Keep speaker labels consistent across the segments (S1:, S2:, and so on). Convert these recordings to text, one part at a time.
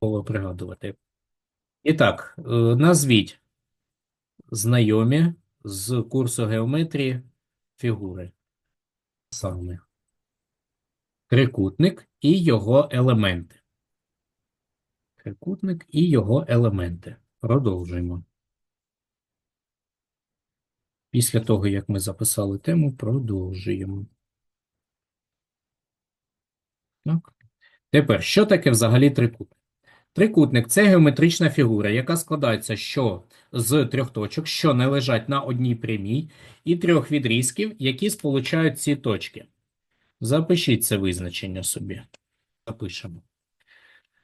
S1: Пригадувати. І так, е, назвіть знайомі з курсу геометрії фігури. Саме. Трикутник і його елементи. Трикутник і його елементи. Продовжуємо. Після того, як ми записали тему, продовжуємо. Так. Тепер, що таке взагалі трикутник? Трикутник це геометрична фігура, яка складається що з трьох точок, що не лежать на одній прямій, і трьох відрізків, які сполучають ці точки. Запишіть це визначення собі. Запишемо.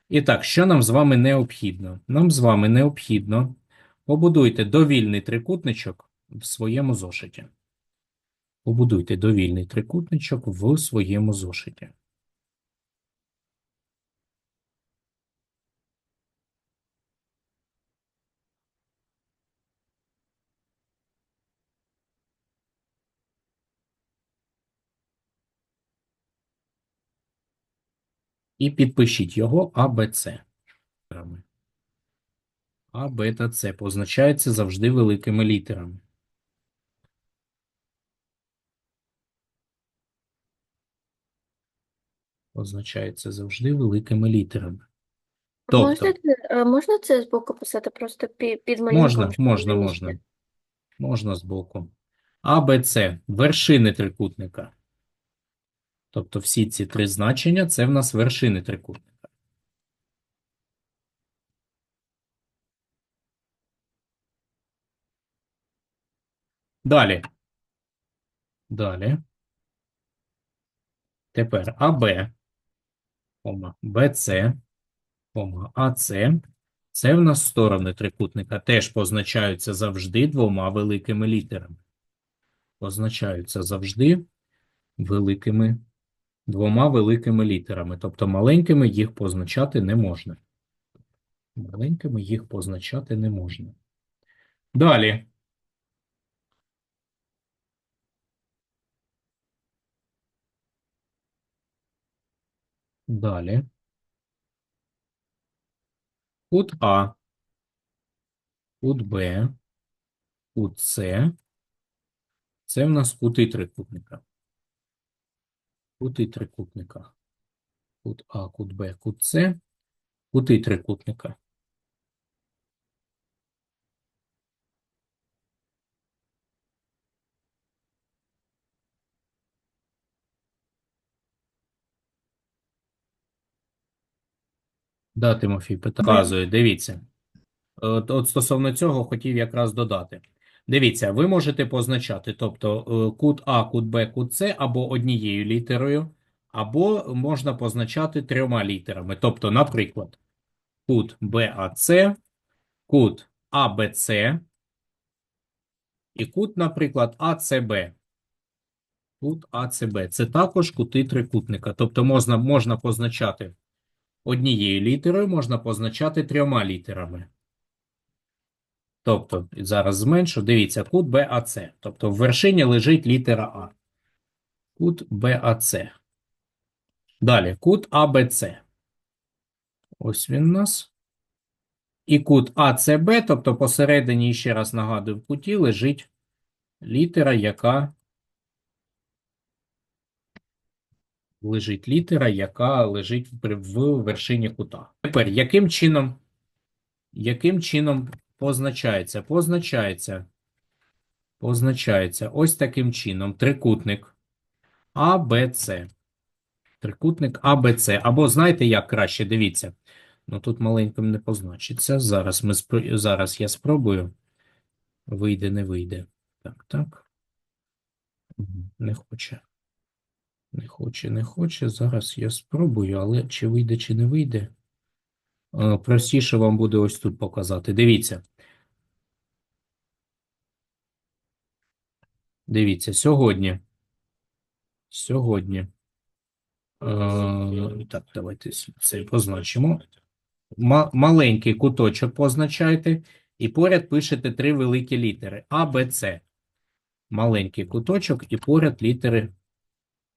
S1: І так, що нам з вами необхідно? Нам з вами необхідно побудуйте довільний трикутничок в своєму зошиті. Побудуйте довільний трикутничок в своєму зошиті. І підпишіть його А, Б, С. А, Б та С позначаються завжди великими літерами. Позначаються завжди великими літерами. Тобто,
S2: Можна це, е, можна це збоку писати просто пі- під малюнком,
S1: можна, можна, можна. Можна збоку. А, Б, С – вершини трикутника. Тобто всі ці три значення – це в нас вершини трикутника. Далі. Далі. Тепер АБ, БЦ, АЦ. Це в нас сторони трикутника. Теж позначаються завжди двома великими літерами. Позначаються завжди великими, двома великими літерами. Тобто маленькими їх позначати не можна. Маленькими їх позначати не можна. Далі. Далі. Кут А, кут Б, кут С. Це в нас кути трикутника. Кути трикутника. Кут А, кут Б, кут С. Кути трикутника. Да, Тимофій, показує. Дивіться. От, от стосовно цього хотів якраз додати. Дивіться, ви можете позначати, тобто е, кут А, кут Б, кут С або однією літерою, або можна позначати трьома літерами. Тобто, наприклад, кут БАЦ, кут АБЦ і кут, наприклад, АЦБ. Кут АЦБ. Це також кути трикутника. Тобто можна, можна позначати однією літерою, можна позначати трьома літерами. Тобто, зараз зменшу, дивіться, кут БАЦ. Тобто, в вершині лежить літера А. Кут БАЦ. Далі, кут АБЦ. Ось він у нас. І кут АЦБ, тобто посередині, ще раз нагадую, в куті лежить літера, яка лежить літера, яка лежить в, вершині кута. Тепер, яким чином, яким чином позначається? Позначається, позначається ось таким чином трикутник АБЦ. Трикутник АБЦ. Або знаєте, як краще, дивіться. Ну тут маленьким не позначиться. Зараз, ми спро- зараз я спробую. Вийде, не вийде. Так, так. Не хоче. Не хоче, не хоче. Зараз я спробую, але чи вийде, чи не вийде. Е, Простіше вам буде ось тут показати. Дивіться. Дивіться, сьогодні. Сьогодні. Е, так, давайте це позначимо. Ма- маленький куточок позначайте, і поряд пишете три великі літери А, Б, С. Маленький куточок і поряд літери,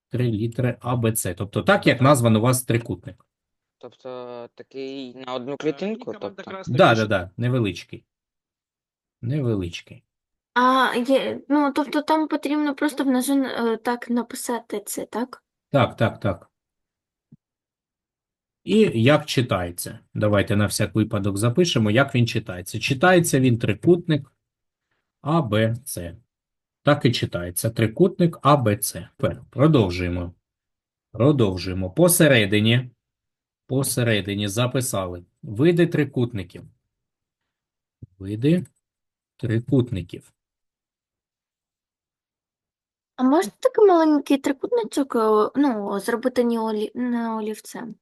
S1: три літери А, Б, С. Тобто так, як названо у вас трикутник.
S3: Тобто такий на одну клітинку,
S4: Віка, вам
S3: тобто.
S1: Да, да, да, невеличкий. Невеличкий.
S2: А є, ну, тобто там потрібно просто внизу е, так написати це, так?
S1: Так, так, так. І як читається? Давайте на всяк випадок запишемо, як він читається. Читається він трикутник А, Б, С. Так і читається трикутник А, Б, С. Тепер продовжуємо. Продовжуємо. Посередині, посередині записали види трикутників. Види трикутників.
S2: А можна такий маленький трикутничок, е, ну, зробити не, олі... не олівцем?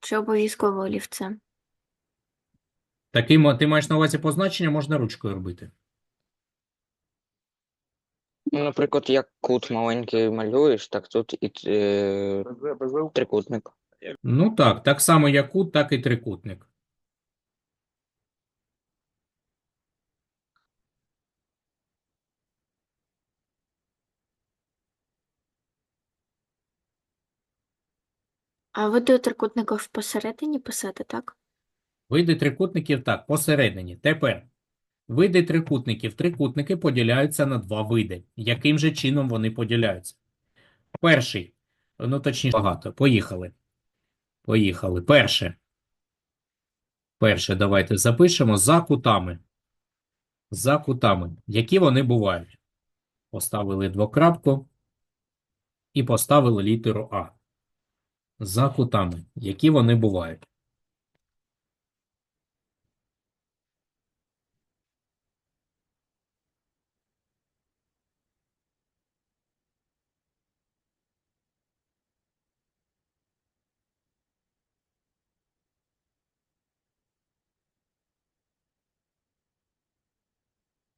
S2: Чи обов'язково олівцем?
S1: Такий, мо- ти маєш на увазі позначення, можна ручкою робити.
S3: Ну, наприклад, як кут маленький малюєш, так тут і е, трикутник.
S1: Ну так, так само як кут, так і трикутник.
S2: А види трикутників посередині писати, так?
S1: Види трикутників так, посередині. Тепер види трикутників. Трикутники поділяються на два види. Яким же чином вони поділяються? Перший, ну точніше багато. Поїхали. Поїхали. Перше. Перше, давайте запишемо за кутами. За кутами. Які вони бувають? Поставили двокрапку і поставили літеру А. За кутами. Які вони бувають?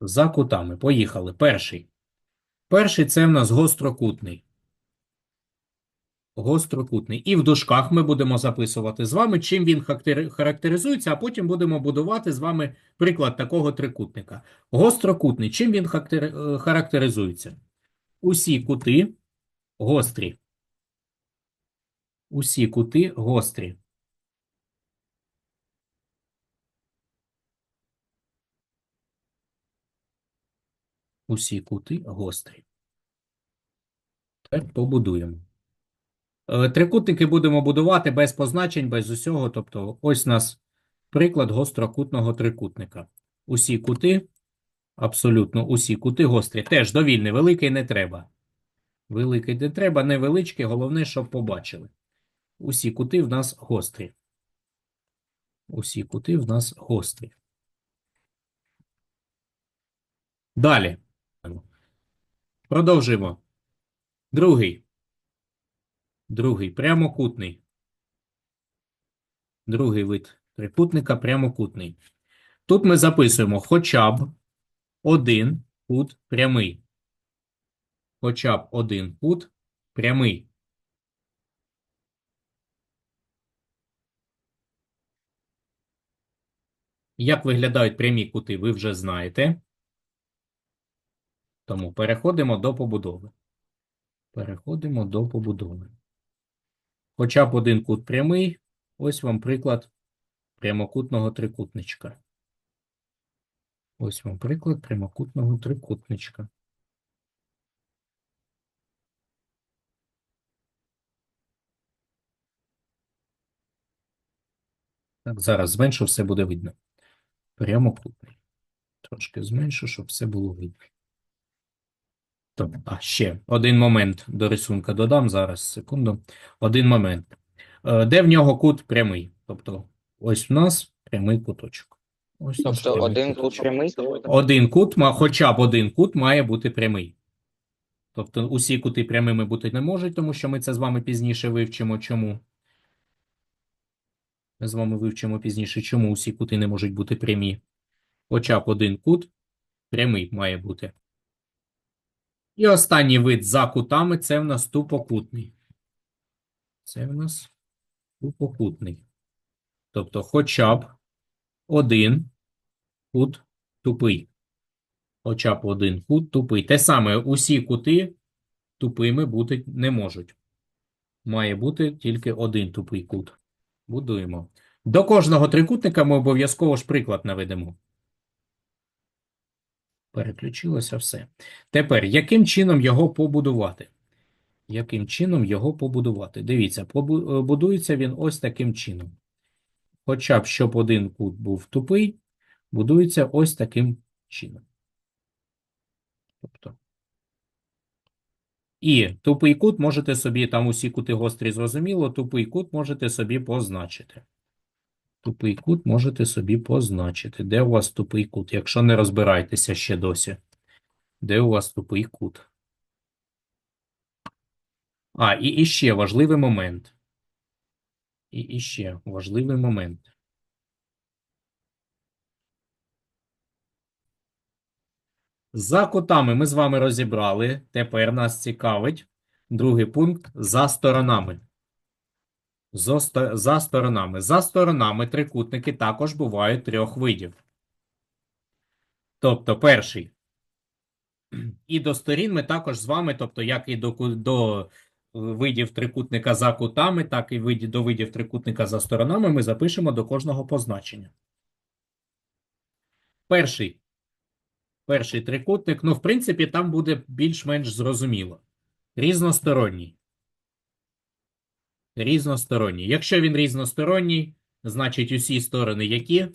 S1: За кутами. Поїхали. Перший. Перший це в нас гострокутний. Гострокутний. І в дужках ми будемо записувати з вами, чим він характеризується, а потім будемо будувати з вами приклад такого трикутника. Гострокутний. Чим він е, характеризується? Усі кути гострі. Усі кути гострі. Усі кути гострі. Тепер побудуємо. Е, Трикутники будемо будувати без позначень, без усього. Тобто, ось у нас приклад гострокутного трикутника. Усі кути, абсолютно усі кути гострі. Теж довільний, великий не треба. Великий не треба, невеличкий, головне, щоб побачили. Усі кути в нас гострі. Усі кути в нас гострі. Далі. Продовжуємо. Другий. Другий прямокутний. Другий вид трикутника прямокутний. Тут ми записуємо хоча б один кут прямий. Хоча б один кут прямий. Як виглядають прямі кути, ви вже знаєте. Тому переходимо до побудови. Переходимо до побудови. Хоча б один кут прямий. Ось вам приклад прямокутного трикутничка. Ось вам приклад прямокутного трикутничка. Так, зараз зменшу, все буде видно. Прямокутний. Трошки зменшу, щоб все було видно. Так, а ще один момент до рисунка додам зараз, секунду. Один момент. Е, Де в нього кут прямий? Тобто, ось в нас прямий куточок. Ось
S3: Тобто
S1: прямий
S3: один кут прямий.
S1: Один кут, хоча б один кут має бути прямий. Тобто усі кути прямими бути не можуть, тому що ми це з вами пізніше вивчимо. Чому? Ми з вами вивчимо пізніше, чому усі кути не можуть бути прямі. Хоча б один кут прямий має бути. І останній вид за кутами це в нас тупокутний. Це в нас тупокутний. Тобто хоча б один кут тупий. Хоча б один кут тупий. Те саме, усі кути тупими бути не можуть. має бути тільки один тупий кут. Будуємо. До кожного трикутника ми обов'язково ж приклад наведемо. Переключилося все. Тепер, яким чином його побудувати? Яким чином його побудувати? Дивіться, е, будується він ось таким чином. Хоча б, щоб один кут був тупий, будується ось таким чином. Тобто. І тупий кут можете собі, там усі кути гострі зрозуміло, тупий кут можете собі позначити. Тупий кут можете собі позначити. Де у вас тупий кут? Якщо не розбираєтеся ще досі. Де у вас тупий кут? А, і, і ще важливий момент. І, і ще важливий момент. За кутами ми з вами розібрали. Тепер нас цікавить другий пункт за сторонами. За сторонами. За сторонами трикутники також бувають трьох видів. Тобто, перший. І до сторін ми також з вами, тобто, як і до, до видів трикутника за кутами, так і до видів трикутника за сторонами ми запишемо до кожного позначення. Перший. Перший трикутник, ну, в принципі, там буде більш-менш зрозуміло. Різносторонній. Різносторонній. Якщо він різносторонній, значить усі сторони які?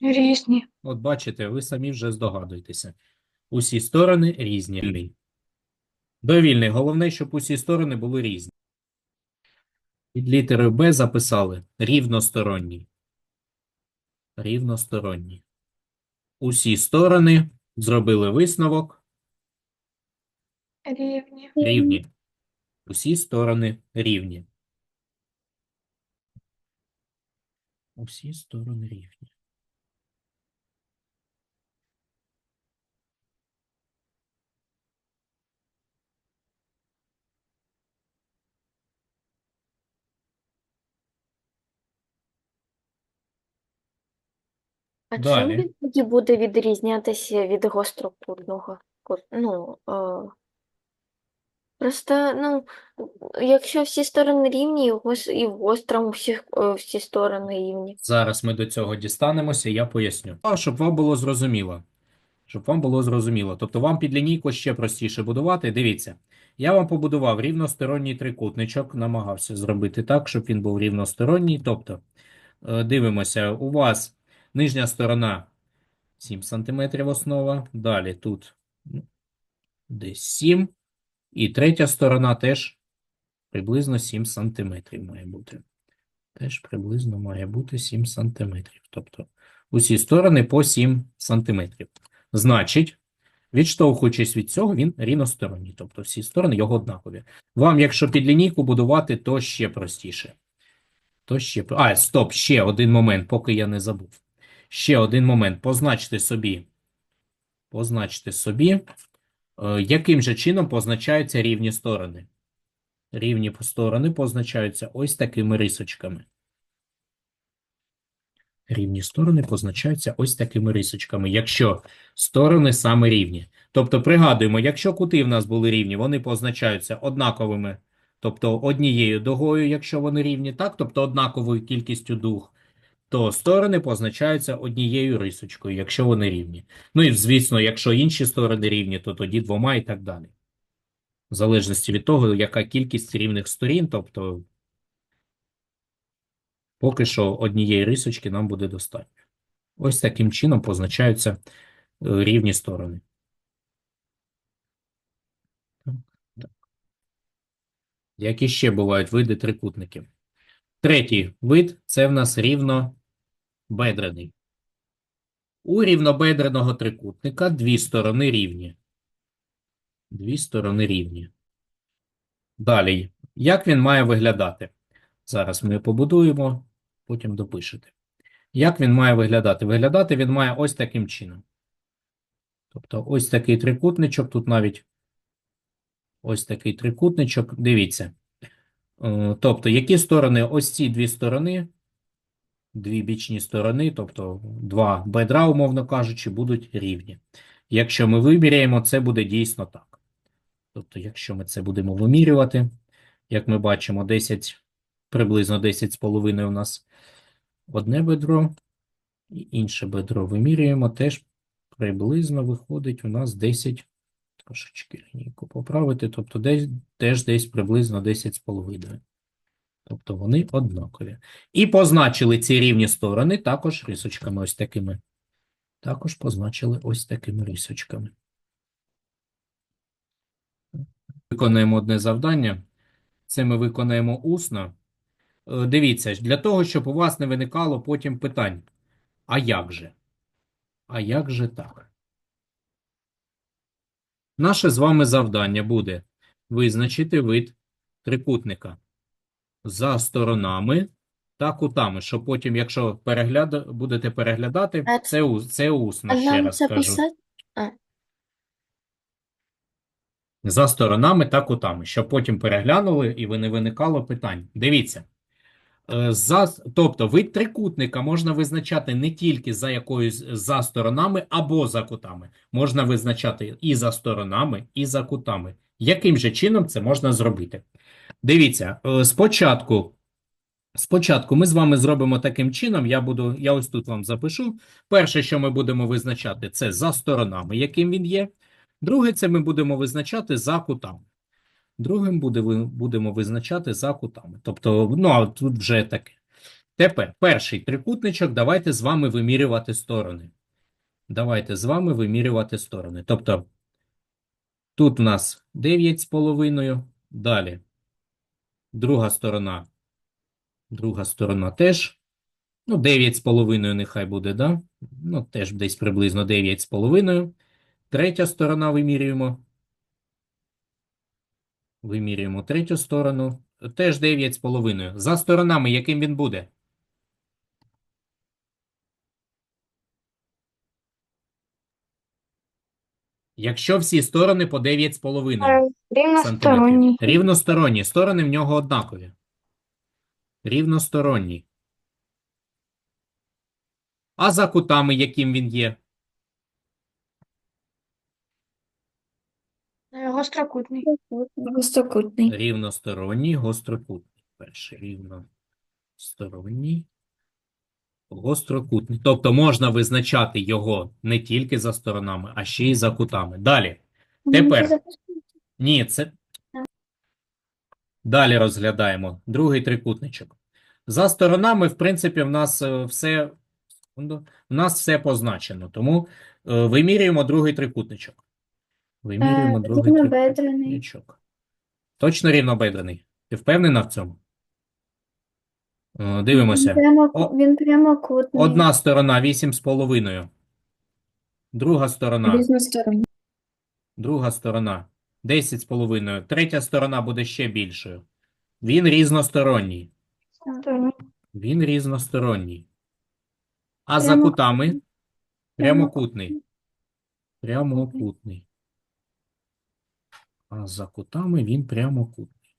S4: Різні.
S1: От бачите, ви самі вже здогадуєтеся. Усі сторони різні. Довільний. Головне, щоб усі сторони були різні. Під літерою Б записали рівносторонній. Рівносторонній. Усі сторони зробили висновок
S4: Рівні.
S1: рівні. Усі сторони рівні. Усі сторони рівні.
S2: А
S1: Далі.
S2: чим він тоді буде відрізнятися від гострокутного? Ку- Ну, е, просто, ну, якщо всі сторони рівні, і в гострому всі, е, всі сторони рівні.
S1: Зараз ми до цього дістанемося, я поясню. А, Щоб вам було зрозуміло. Щоб вам було зрозуміло. Тобто вам під лінійку ще простіше будувати. Дивіться, я вам побудував рівносторонній трикутничок, намагався зробити так, щоб він був рівносторонній. Тобто, е, дивимося, у вас нижня сторона 7 см основа, далі тут ну, десь 7, і третя сторона теж приблизно 7 см має бути. Теж приблизно має бути 7 см. Тобто усі сторони по 7 см. Значить, відштовхуючись від цього, він рівносторонній. Тобто всі сторони його однакові. Вам, якщо під лінійку будувати, то ще простіше. То ще... А, стоп, ще один момент, поки я не забув. Ще один момент. Позначте собі. Позначте собі, яким же чином позначаються рівні сторони. Рівні сторони позначаються ось такими рисочками. Рівні сторони позначаються ось такими рисочками, якщо сторони саме рівні. Тобто, пригадуємо, якщо кути в нас були рівні, вони позначаються однаковими, тобто однією дугою, якщо вони рівні, так, тобто однаковою кількістю дуг, то сторони позначаються однією рисочкою, якщо вони рівні. Ну і, звісно, якщо інші сторони рівні, то тоді двома і так далі. В залежності від того, яка кількість рівних сторін, тобто поки що однієї рисочки нам буде достатньо. Ось таким чином позначаються е, рівні сторони. Які ще бувають види трикутників? Третій вид це в нас рівнобедрений. У рівнобедреного трикутника дві сторони рівні. Дві сторони рівні. Далі, як він має виглядати? Зараз ми побудуємо, потім допишете. Як він має виглядати? Виглядати він має ось таким чином. Тобто ось такий трикутничок, тут навіть ось такий трикутничок. Дивіться. Е, Тобто, які сторони? Ось ці дві сторони, дві бічні сторони, тобто два бедра, умовно кажучи, будуть рівні. Якщо ми виміряємо, це буде дійсно так. Тобто, якщо ми це будемо вимірювати, як ми бачимо, 10, приблизно 10 з половиною у нас одне бедро, і інше бедро вимірюємо, теж приблизно виходить у нас 10, трошечки лінійку поправити, тобто десь, теж десь приблизно 10 з половиною. Тобто вони однакові. І позначили ці рівні сторони також рисочками ось такими. Також позначили ось такими рисочками. Виконуємо одне завдання. Це ми виконаємо усно. Е, Дивіться, для того, щоб у вас не виникало потім питань. А як же? А як же так? Наше з вами завдання буде визначити вид трикутника за сторонами та кутами, щоб потім, якщо перегляд... будете переглядати,
S2: А
S1: це, у- це усно,
S2: А
S1: ще
S2: нам
S1: раз
S2: це
S1: кажу. За сторонами та кутами, щоб потім переглянули і ви не виникало питань. Дивіться. Е, За, тобто вид трикутника можна визначати не тільки за якоюсь за сторонами або за кутами. Можна визначати і за сторонами, і за кутами. Яким же чином це можна зробити? Дивіться, е, спочатку, спочатку ми з вами зробимо таким чином. Я буду, я ось тут вам запишу. Перше, що ми будемо визначати, це за сторонами, яким він є. Друге, це ми будемо визначати за кутами. Другим буде, будемо визначати за кутами. Тобто, ну, а тут вже таке. Тепер перший трикутничок, давайте з вами вимірювати сторони. Давайте з вами вимірювати сторони. Тобто, тут у нас 9,5, далі друга сторона, друга сторона теж, ну, 9,5 нехай буде, да? Ну, теж десь приблизно 9,5. Третя сторона вимірюємо. Вимірюємо третю сторону. Теж 9,5. За сторонами, яким він буде? Якщо всі сторони по 9,5
S4: Рівносторонній.
S1: Рівносторонні. Сторони в нього однакові. Рівносторонні. А за кутами, яким він є?
S4: Гострокутний.
S2: Гострокутний.
S1: Рівносторонній, гострокутний. Перший рівносторонній, гострокутний. Тобто можна визначати його не тільки за сторонами, а ще й за кутами. Далі. Тепер. Ні, це. Далі розглядаємо другий трикутничок. За сторонами, в принципі, в нас е, все, в нас все позначено. Тому е, вимірюємо другий трикутничок. Вимірюємо другий трикутничок. Точно рівнобедрений? Ти впевнена в цьому? Е, Дивимося.
S2: Прямо,
S1: О,
S2: він прямокутний.
S1: Одна сторона 8,5. Друга сторона.
S2: Різносторонній.
S1: Друга сторона 10,5. Третя сторона буде ще більшою. Він різносторонній. Він різносторонній. А за кутами прямокутний. Прямокутний. А за кутами він прямокутний.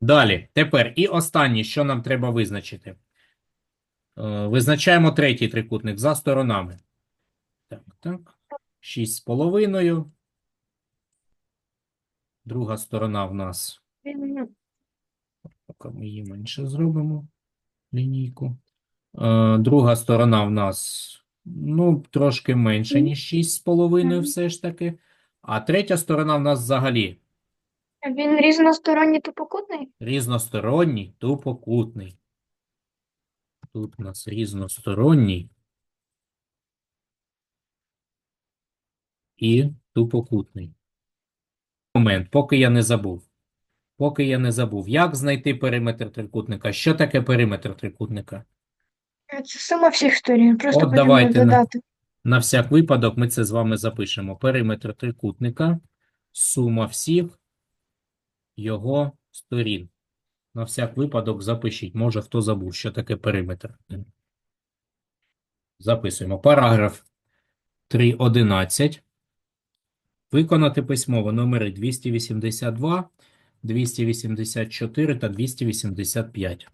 S1: Далі, тепер і останнє, що нам треба визначити. Е, Визначаємо третій трикутник за сторонами. Так, так. 6,5. Друга сторона в нас Поки ми її менше зробимо лінійку. Е, друга сторона в нас ну, трошки менше, ніж 6,5
S2: Мгм.
S1: все ж таки. А третя сторона в нас взагалі
S4: Він різносторонній тупокутний?
S1: різносторонній, тупокутний. Тут у нас різносторонній і тупокутний. Момент, поки я не забув. Поки я не забув. Як знайти периметр трикутника? Що таке периметр трикутника?
S4: Це сума всіх сторін. Просто
S1: От
S4: потрібно
S1: давайте на-
S4: додати.
S1: На всяк випадок ми це з вами запишемо. Периметр трикутника, сума всіх його сторін. На всяк випадок запишіть. Може, хто забув, що таке периметр. Записуємо. Параграф 3.11. Виконати письмово номери 282, 284 та 285.